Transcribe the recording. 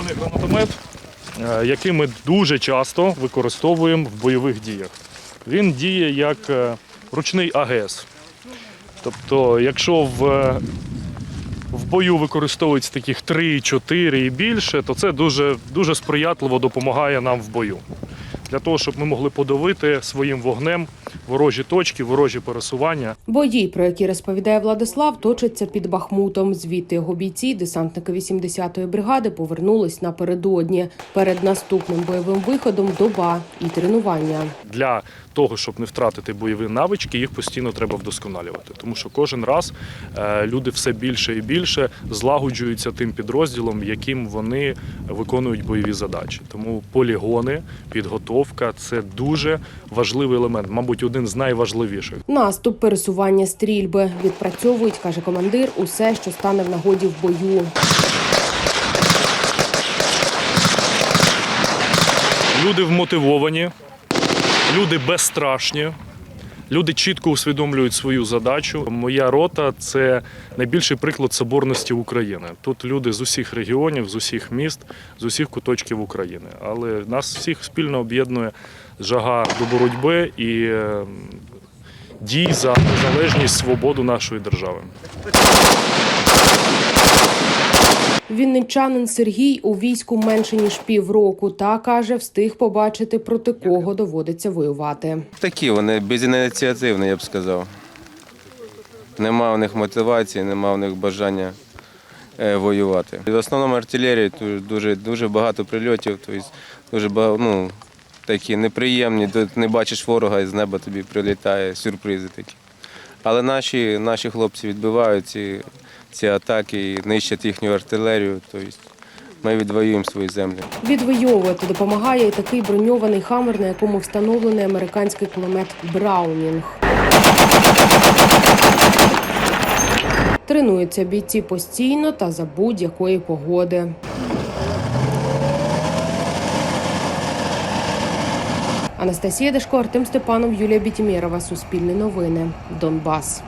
ствольний гранатомет, е, який ми дуже часто використовуємо в бойових діях. Він діє як е, ручний АГС. Тобто, якщо в, е, в бою використовується таких 3-4 і більше, то це дуже, дуже сприятливо допомагає нам в бою. Для того, щоб ми могли подавити своїм вогнем ворожі точки, ворожі пересування. Бої, про які розповідає Владислав, точаться під Бахмутом. Звідти його бійці, десантники 80-ї бригади, повернулись напередодні. Перед наступним бойовим виходом доба і тренування. Для того, щоб не втратити бойові навички, їх постійно треба вдосконалювати. Тому що кожен раз е, люди все більше і більше злагоджуються тим підрозділом, яким вони виконують бойові задачі. Тому полігони, підготовка це дуже важливий елемент, мабуть, один з найважливіших. Наступ, пересування стрільби відпрацьовують, каже командир, усе, що стане в нагоді в бою. Люди вмотивовані, люди безстрашні. Люди чітко усвідомлюють свою задачу. Моя рота це найбільший приклад соборності України. Тут люди з усіх регіонів, з усіх міст, з усіх куточків України. Але нас всіх спільно об'єднує жага до боротьби і е, дій за незалежність, свободу нашої держави. Вінничанин Сергій у війську менше ніж півроку. Та каже, встиг побачити проти кого доводиться воювати. Такі вони безініціативні, я б сказав. Нема в них мотивації, нема в них бажання е, воювати. В основному артилерії дуже, дуже багато прильотів, тобто дуже багато, ну, такі неприємні. Тут не бачиш ворога і з неба тобі прилітає сюрпризи такі. Але наші, наші хлопці відбивають ці, ці атаки і нищать їхню артилерію. Тобто ми відвоюємо свої землі. Відвоювати допомагає і такий броньований хамер, на якому встановлений американський кулемет Браунінг. Тренуються бійці постійно та за будь-якої погоди. Анастасія Дешко, Артем Степанов, Юлія Бітімєрова. Суспільне новини. Донбас.